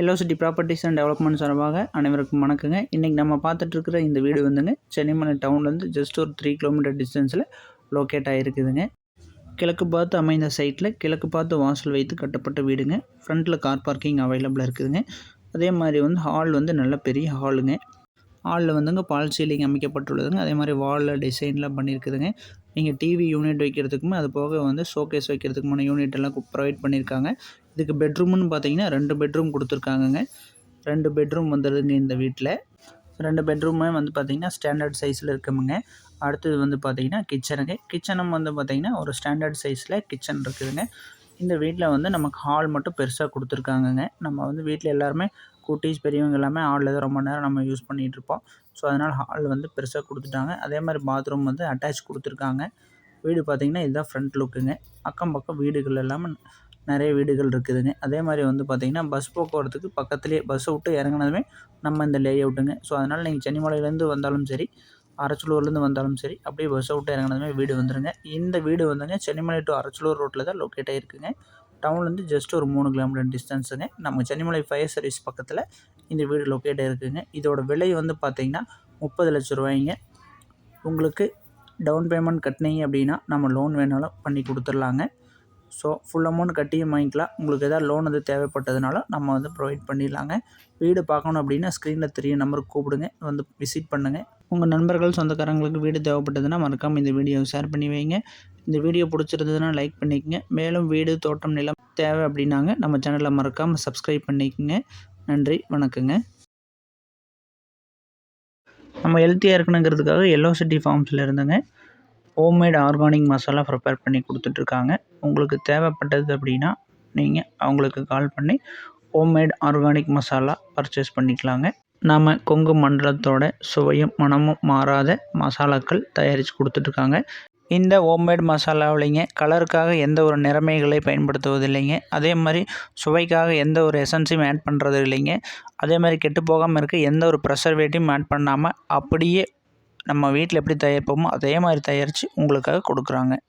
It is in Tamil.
Yellow city properties and development சார்பாக அனைவருக்கும் வணக்கங்க. இன்றைக்கி நம்ம பார்த்துட்ருக்குற இந்த வீடு வந்துங்க சென்னைமலை டவுன்லேருந்து ஜஸ்ட் ஒரு த்ரீ கிலோமீட்டர் டிஸ்டன்ஸில் லொக்கேட் ஆகிருக்குதுங்க கிழக்கு பார்த்து அமைந்த சைட்டில் கிழக்கு பார்த்து வாசல் வைத்து கட்டப்பட்ட வீடுங்க. ஃப்ரண்ட்டில் கார் பார்க்கிங் அவைலபிளாக இருக்குதுங்க. அதே மாதிரி வந்து ஹால் வந்து நல்ல பெரிய ஹாலுங்க ஹாலில் வந்துங்க பால் சீலிங் அமைக்கப்பட்டுள்ளதுங்க. அதே மாதிரி வாலில் டிசைன்லாம் பண்ணியிருக்குதுங்க. நீங்கள் டிவி யூனிட் வைக்கிறதுக்குமே அது போக வந்து ஷோகேஸ் வைக்கிறதுக்குமான யூனிட் எல்லாம் ப்ரொவைட் பண்ணியிருக்காங்க. இதுக்கு பெட்ரூம்னு பார்த்தீங்கன்னா ரெண்டு பெட்ரூம் கொடுத்துருக்காங்கங்க. ரெண்டு பெட்ரூம் வந்துடுதுங்க இந்த வீட்டில் ரெண்டு பெட்ரூமே வந்து பார்த்திங்கன்னா ஸ்டாண்டர்ட் சைஸில் இருக்குமுங்க. அடுத்தது வந்து பார்த்திங்கன்னா கிச்சனுங்க கிச்சனும் வந்து பார்த்திங்கன்னா ஒரு ஸ்டாண்டர்ட் சைஸில் கிச்சன் இருக்குதுங்க. இந்த வீட்டில் வந்து நமக்கு ஹால் மட்டும் பெருசாக கொடுத்துருக்காங்கங்க. நம்ம வந்து வீட்டில் எல்லாருமே குட்டீஸ் பெரியவங்க எல்லாமே ஹாலில் தான் ரொம்ப நேரம் நம்ம யூஸ் பண்ணிகிட்ருப்போம் ஸோ அதனால் ஹால் வந்து பெருசாக கொடுத்துட்டாங்க. அதே மாதிரி பாத்ரூம் வந்து அட்டாச் கொடுத்துருக்காங்க. வீடு பார்த்திங்கன்னா இதுதான் ஃப்ரண்ட் லுக்குங்க அக்கம் பக்கம் வீடுகள் எல்லாமே நிறைய வீடுகள் இருக்குதுங்க. அதே மாதிரி வந்து பார்த்திங்கன்னா பஸ் போக்குவரத்துக்கு பக்கத்துலேயே பஸ்ஸை விட்டு இறங்கினதுமே நம்ம இந்த லே அவுட்டுங்க ஸோ அதனால் நீங்கள் சென்னிமலையிலேருந்து வந்தாலும் சரி அரச்சலூர்லேருந்து வந்தாலும் சரி அப்படியே பஸ் அவுட் இறங்கினதுமே வீடு வந்துடுங்க இந்த வீடு வந்துங்க சென்னிமலை டு அரச்சலூர் ரோட்டில் தான் லொக்கேட் ஆகிருக்குங்க டவுன்லேருந்து ஜஸ்ட் ஒரு மூணு கிலோமீட்டர் டிஸ்டன்ஸுங்க நம்ம சென்னிமலை ஃபயர் சர்வீஸ் பக்கத்தில் இந்த வீடு லொக்கேட் ஆகிருக்குங்க இதோட விலை வந்து பார்த்திங்கன்னா முப்பது லட்ச ரூபாய்ங்க. உங்களுக்கு டவுன் பேமெண்ட் கட்டினீங்க அப்படின்னா நம்ம லோன் வேணாலும் பண்ணி கொடுத்துர்லாங்க ஸோ ஃபுல் அமௌண்ட் கட்டியும் வாங்கிக்கலாம். உங்களுக்கு எதாவது லோன் வந்து தேவைப்பட்டதுனால நம்ம வந்து ப்ரொவைட் பண்ணிடலாங்க. வீடு பார்க்கணும் அப்படின்னா ஸ்க்ரீனில் தெரிய நம்பருக்கு கூப்பிடுங்க. வந்து விசிட் பண்ணுங்கள் உங்கள் நண்பர்கள் சொந்தக்காரங்களுக்கு வீடு தேவைப்பட்டதுன்னா மறக்காமல் இந்த வீடியோவை ஷேர் பண்ணி வைங்க. இந்த வீடியோ பிடிச்சிருந்ததுன்னா லைக் பண்ணிக்கங்க. மேலும் வீடு தோட்டம் நிலம் தேவை அப்படின்னாங்க நம்ம சேனலை மறக்காமல் சப்ஸ்கிரைப் பண்ணிக்கோங்க. நன்றி வணக்கங்க. நம்ம ஹெல்த்தியாக இருக்கணுங்கிறதுக்காக எல்லோ சிட்டி ஃபார்ம்ஸில் இருந்துங்க. ஹோம்மேட் ஆர்கானிக் மசாலா ப்ரிப்பேர் பண்ணி கொடுத்துட்ருக்காங்க. உங்களுக்கு தேவைப்பட்டது அப்படின்னா நீங்கள் அவங்களுக்கு கால் பண்ணி ஹோம்மேட் ஆர்கானிக் மசாலா பர்ச்சேஸ் பண்ணிக்கலாங்க. நாம் கொங்கு மண்டலத்தோட சுவையும் மனமும் மாறாத மசாலாக்கள் தயாரித்து கொடுத்துட்ருக்காங்க. இந்த ஹோம்மேட் மசாலாவிலைங்க கலருக்காக எந்த ஒரு நிறமைகளை பயன்படுத்துவதில்லைங்க. அதே மாதிரி சுவைக்காக எந்த ஒரு எசன்ஸையும் ஆட் பண்ணுறது இல்லைங்க அதே மாதிரி கெட்டு போகாமல் இருக்க எந்த ஒரு ப்ரெஷர்வேட்டையும் ஆட் பண்ணாமல் அப்படியே நம்ம வீட்டில் எப்படி தயாரிப்போமோ அதே மாதிரி தயாரித்து உங்களுக்காக கொடுக்குறாங்க.